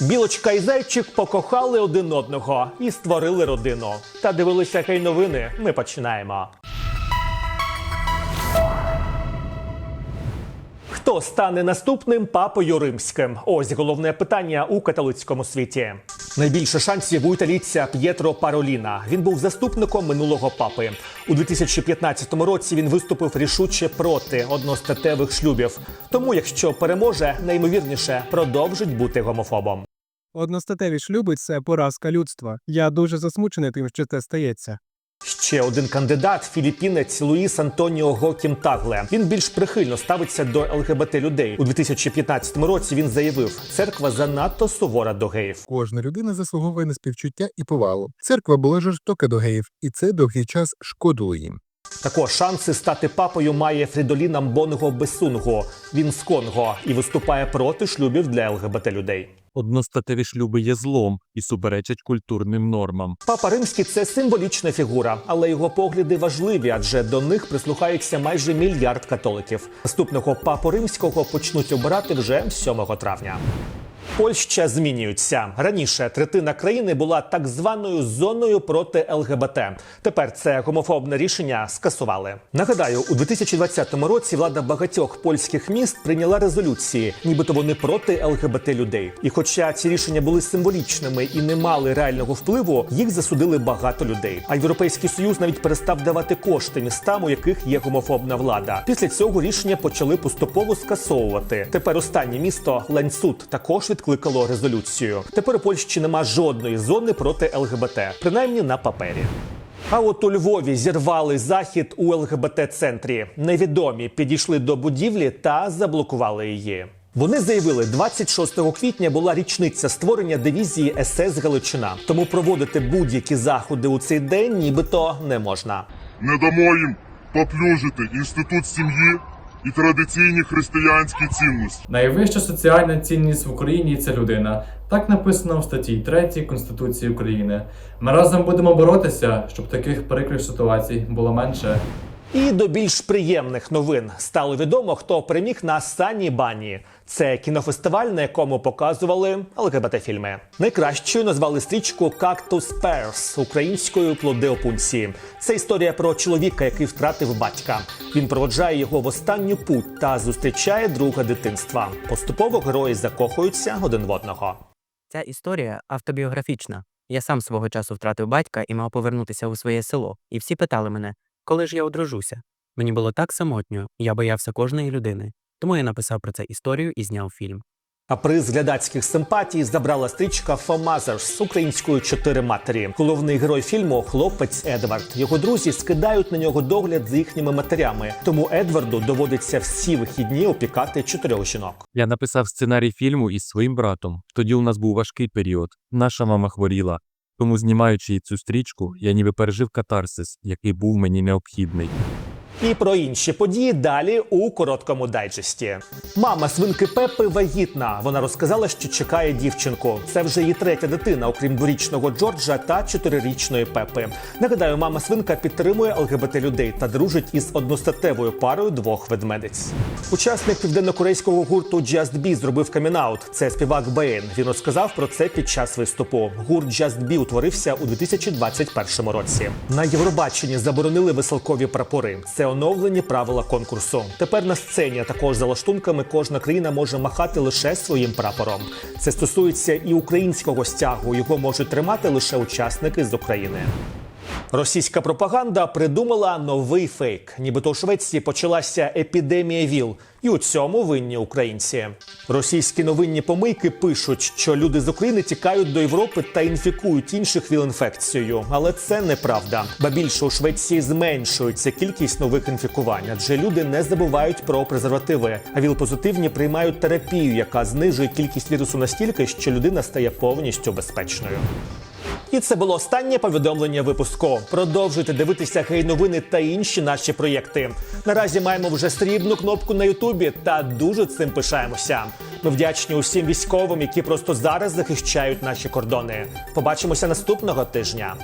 Білочка і зайчик покохали один одного і створили родину. Та дивилися хай новини. Ми починаємо. Хто стане наступним папою римським? Ось головне питання у католицькому світі. Найбільше шансів у італійця П'єтро Пароліна. Він був заступником минулого папи. У 2015 році він виступив рішуче проти одностатевих шлюбів. Тому, якщо переможе, найімовірніше продовжить бути гомофобом. Одностатеві шлюби це поразка людства. Я дуже засмучений тим, що це стається. Ще один кандидат філіппінець Луїс Антоніо Гокім Тагле. Він більш прихильно ставиться до ЛГБТ людей. У 2015 році він заявив, церква занадто сувора до геїв. Кожна людина заслуговує на співчуття і повагу. Церква була жорстока до геїв, і це довгий час шкодило їм. Також шанси стати папою має Фрідоліна Мбонго Бесунго. Він з Конго і виступає проти шлюбів для ЛГБТ людей. Одностатеві шлюби є злом і суперечать культурним нормам. Папа римський це символічна фігура, але його погляди важливі, адже до них прислухаються майже мільярд католиків. Наступного папу римського почнуть обирати вже 7 травня. Польща змінюється раніше. Третина країни була так званою зоною проти ЛГБТ. Тепер це гомофобне рішення скасували. Нагадаю, у 2020 році влада багатьох польських міст прийняла резолюції, нібито вони проти ЛГБТ людей. І хоча ці рішення були символічними і не мали реального впливу, їх засудили багато людей. А європейський союз навіть перестав давати кошти містам, у яких є гомофобна влада. Після цього рішення почали поступово скасовувати. Тепер останнє місто Ланьсут також відкликало резолюцію. Тепер у Польщі нема жодної зони проти ЛГБТ, принаймні на папері. А от у Львові зірвали захід у ЛГБТ-центрі. Невідомі підійшли до будівлі та заблокували її. Вони заявили, 26 квітня була річниця створення дивізії СС Галичина. Тому проводити будь-які заходи у цей день нібито не можна. не дамо їм поплюжити інститут сім'ї і традиційні християнські цінності. Найвища соціальна цінність в Україні це людина. Так написано в статті 3 Конституції України. Ми разом будемо боротися, щоб таких прикрих ситуацій було менше. І до більш приємних новин стало відомо, хто переміг на Сані Бані. Це кінофестиваль, на якому показували ЛГБТ-фільми. Найкращою назвали стрічку Кактус Перс українською плоди опунції. Це історія про чоловіка, який втратив батька. Він проводжає його в останню путь та зустрічає друга дитинства. Поступово герої закохуються один в одного. Ця історія автобіографічна. Я сам свого часу втратив батька і мав повернутися у своє село. І всі питали мене, коли ж я одружуся. Мені було так самотньо, я боявся кожної людини. Тому я написав про це історію і зняв фільм. А приз глядацьких симпатій забрала стрічка «For Mothers» з українською чотири матері. Головний герой фільму хлопець Едвард. Його друзі скидають на нього догляд за їхніми матерями. Тому Едварду доводиться всі вихідні опікати чотирьох жінок. Я написав сценарій фільму із своїм братом. Тоді у нас був важкий період. Наша мама хворіла. Тому, знімаючи цю стрічку, я ніби пережив катарсис, який був мені необхідний. І про інші події далі у короткому дайджесті. Мама свинки Пепи вагітна. Вона розказала, що чекає дівчинку. Це вже її третя дитина, окрім дворічного Джорджа та чотирирічної Пепи. Нагадаю, мама свинка підтримує ЛГБТ людей та дружить із одностатевою парою двох ведмедиць. Учасник південнокорейського гурту Just Be зробив камінаут. Це співак Бейн. Він розказав про це під час виступу. Гурт Just Be утворився у 2021 році. На Євробаченні заборонили веселкові прапори. Оновлені правила конкурсу. Тепер на сцені, а також за лаштунками, кожна країна може махати лише своїм прапором. Це стосується і українського стягу. Його можуть тримати лише учасники з України. Російська пропаганда придумала новий фейк. Нібито у Швеції почалася епідемія ВІЛ, і у цьому винні українці. Російські новинні помийки пишуть, що люди з України тікають до Європи та інфікують інших ВІЛ-інфекцією. Але це неправда. Ба більше у Швеції зменшується кількість нових інфікувань, адже люди не забувають про презервативи. А ВІЛ-позитивні приймають терапію, яка знижує кількість вірусу настільки, що людина стає повністю безпечною. І це було останнє повідомлення випуску. Продовжуйте дивитися хей новини та інші наші проєкти. Наразі маємо вже срібну кнопку на Ютубі та дуже цим пишаємося. Ми вдячні усім військовим, які просто зараз захищають наші кордони. Побачимося наступного тижня.